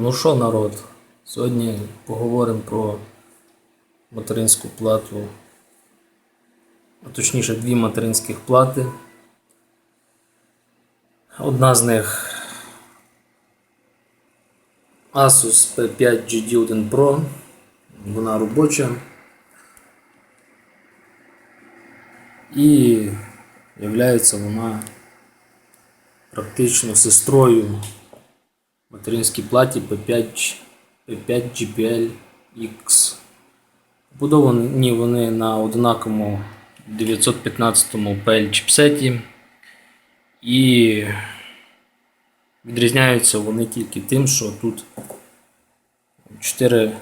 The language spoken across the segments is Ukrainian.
Ну що, народ? Сьогодні поговоримо про материнську плату, а точніше дві материнських плати. Одна з них Asus P5 GD1 Pro. Вона робоча. І являється вона практично сестрою материнській платі P5, P5 GPL X. Побудовані вони на однаковому 915 PL чіпсеті. І відрізняються вони тільки тим, що тут 4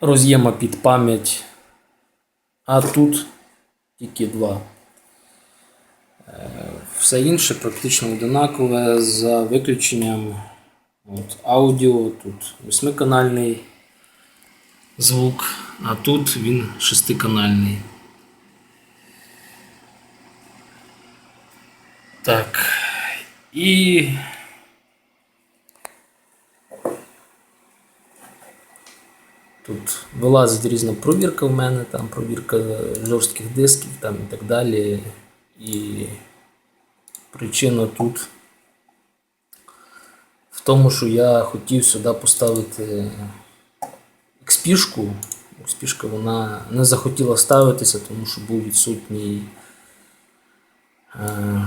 роз'єма під пам'ять, а тут тільки два. Все інше практично одинакове за виключенням от, аудіо, тут восьмиканальний звук, а тут він шестиканальний. Так. І тут вилазить різна провірка в мене, там провірка жорстких дисків там і так далі. І причина тут в тому, що я хотів сюди поставити XP-шку. XP-шка вона не захотіла ставитися, тому що був відсутній. Е,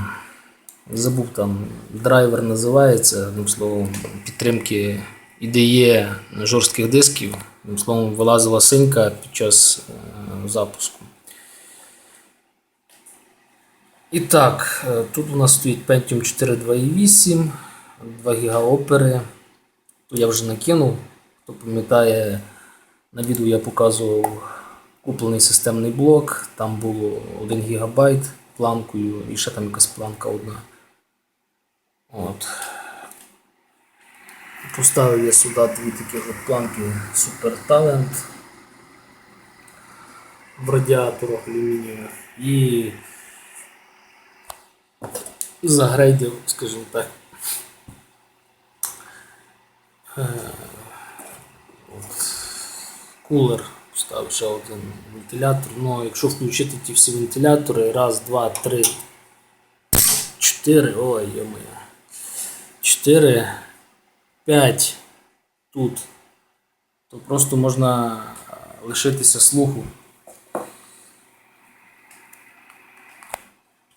забув там драйвер називається, одним словом, підтримки IDE жорстких дисків. Одним словом, вилазила синька під час е, запуску. І так, е, тут у нас стоїть Pentium 4 2.8, 2 ГБ опери. Я вже накинув. Хто пам'ятає, на відео я показував куплений системний блок, там було 1 ГБ планкою і ще там якась планка одна. От. Поставив я сюди дві такі от планки Super Talent в радіаторах алюмінієвих і загрейдив, скажімо так. Е, от, Кулер ставив ще один вентилятор. Ну, якщо включити ті всі вентилятори, раз, два, три, чотири, ой, йо-моє, чотири, п'ять тут, то просто можна е, лишитися слуху.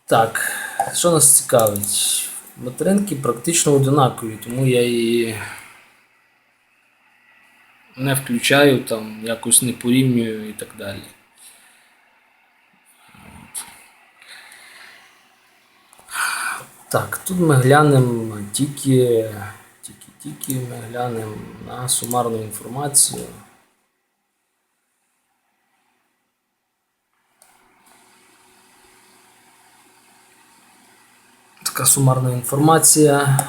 Так, що нас цікавить? Материнки практично одинакові, тому я її не включаю, там, якось не порівнюю і так далі. Так, тут ми глянемо тільки, тільки, тільки ми глянемо на сумарну інформацію. Така сумарна інформація.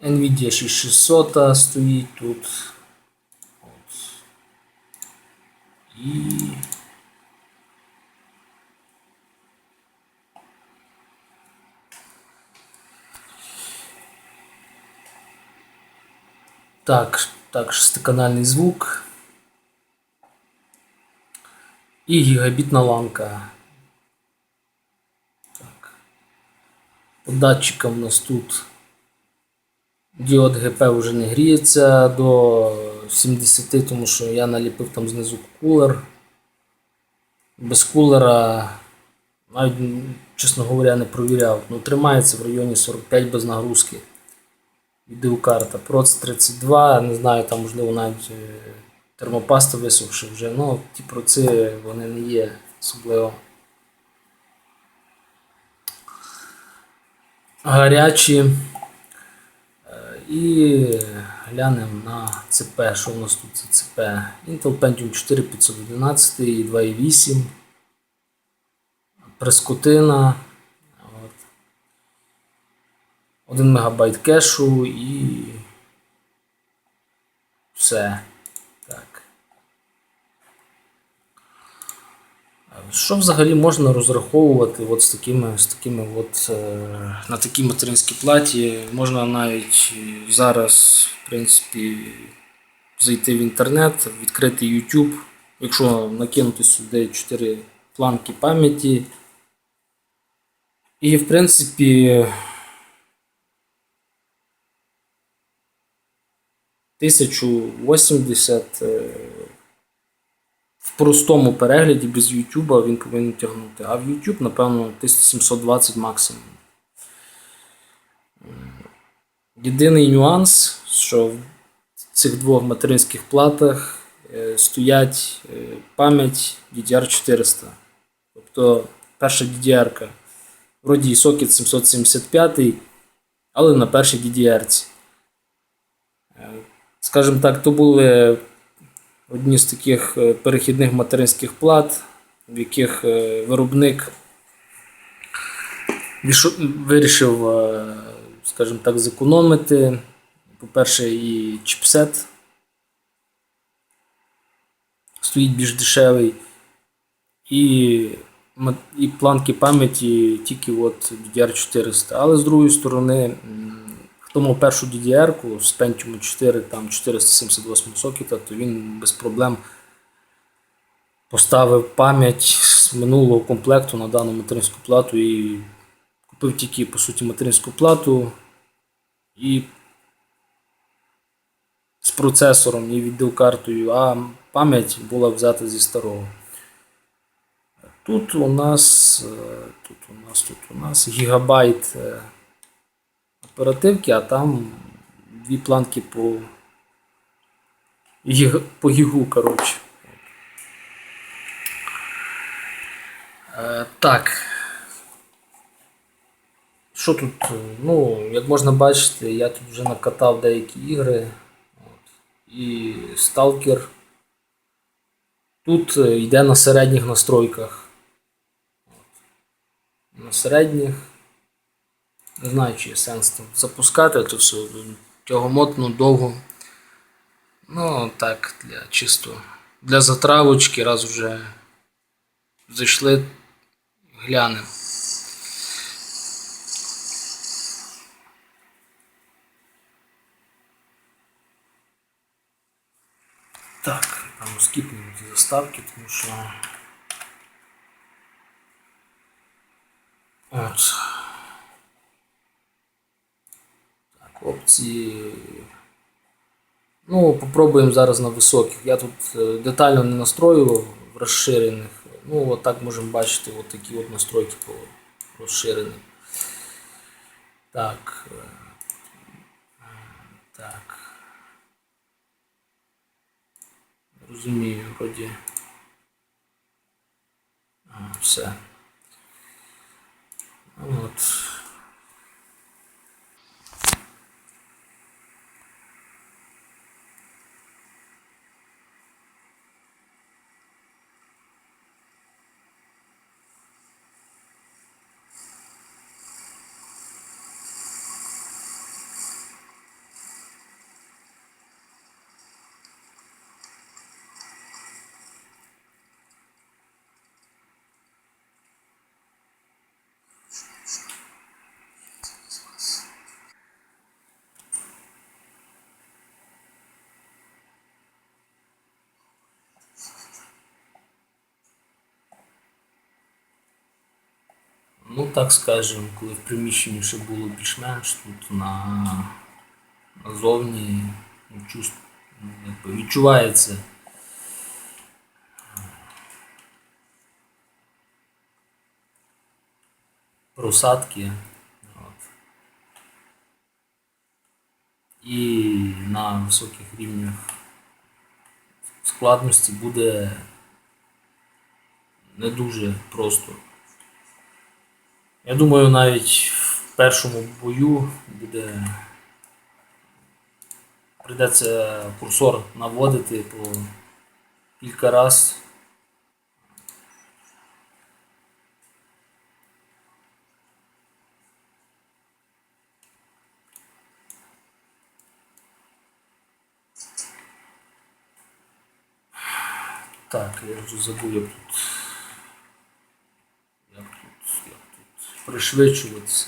Nvidia 6600 стоїть тут. От. І Так, так, шестиканальний звук. І гігабітна ланка. По датчикам у нас тут діод ГП вже не гріється до 70, тому що я наліпив там знизу кулер. Без кулера, навіть, чесно говоря, не провіряв. Ну, тримається в районі 45 без нагрузки. Відеокарта Proc 32, не знаю, там можливо навіть е, термопаста висохши вже. Ну, ті проци вони не є особливо гарячі. Е, І глянемо на ЦП. Що у нас тут за ЦП? Intel Pentium 4 511 і 2.8. Прескотина. От. 1 МБ кешу і все. Так. Що взагалі можна розраховувати от з такими, з такими от, е, на такій материнській платі? Можна навіть е, зараз, в принципі, зайти в інтернет, відкрити YouTube, якщо накинути сюди 4 планки пам'яті. І, в принципі, 1080 е, в простому перегляді без YouTube він повинен тягнути. А в YouTube, напевно, 1720 максимум. Єдиний нюанс, що в цих двох материнських платах е, стоять е, пам'ять DDR400. Тобто перша DDR, вроді і сокет 775, але на першій DDR. Скажімо так, то були одні з таких е, перехідних материнських плат, в яких е, виробник вирішив, е, скажімо так, зекономити. По-перше, і чіпсет стоїть більш дешевий, і, і планки пам'яті тільки от DDR400. Але з другої сторони, мав першу DDR з Pentium 4, там 478 сокета, то він без проблем поставив пам'ять з минулого комплекту на дану материнську плату і купив тільки, по суті, материнську плату і з процесором і відеокартою, а пам'ять була взята зі старого. Тут у нас, е, тут у нас, тут у нас гігабайт е, оперативки, а там дві планки по, по гігу, коротше. Е, так. Що тут? Ну, як можна бачити, я тут вже накатав деякі ігри. От. І Stalker. Тут е, йде на середніх настройках. От. На середніх. Не знаю, чи є сенс там запускати, то все тягомотно довго. Ну, так, для чисто. Для затравочки, раз вже зайшли, глянемо. Так, там скіпнемо ці заставки, тому що. От. опції. Ну, попробуємо зараз на високих. Я тут е, детально не настроював в розширених. Ну, от так можемо бачити от такі от настройки по розширеним. Так. е, е, Так. Розумію, вроді. А, все. От. Ну, так скажемо, коли в приміщенні ще було більш-менш, тут на назовні ну, ну, відчувається. Просадки. От. І на високих рівнях складності буде не дуже просто. Я думаю, навіть в першому бою буде прийдеться курсор наводити по кілька раз. Так, я вже забув, як тут пришвидшуватися.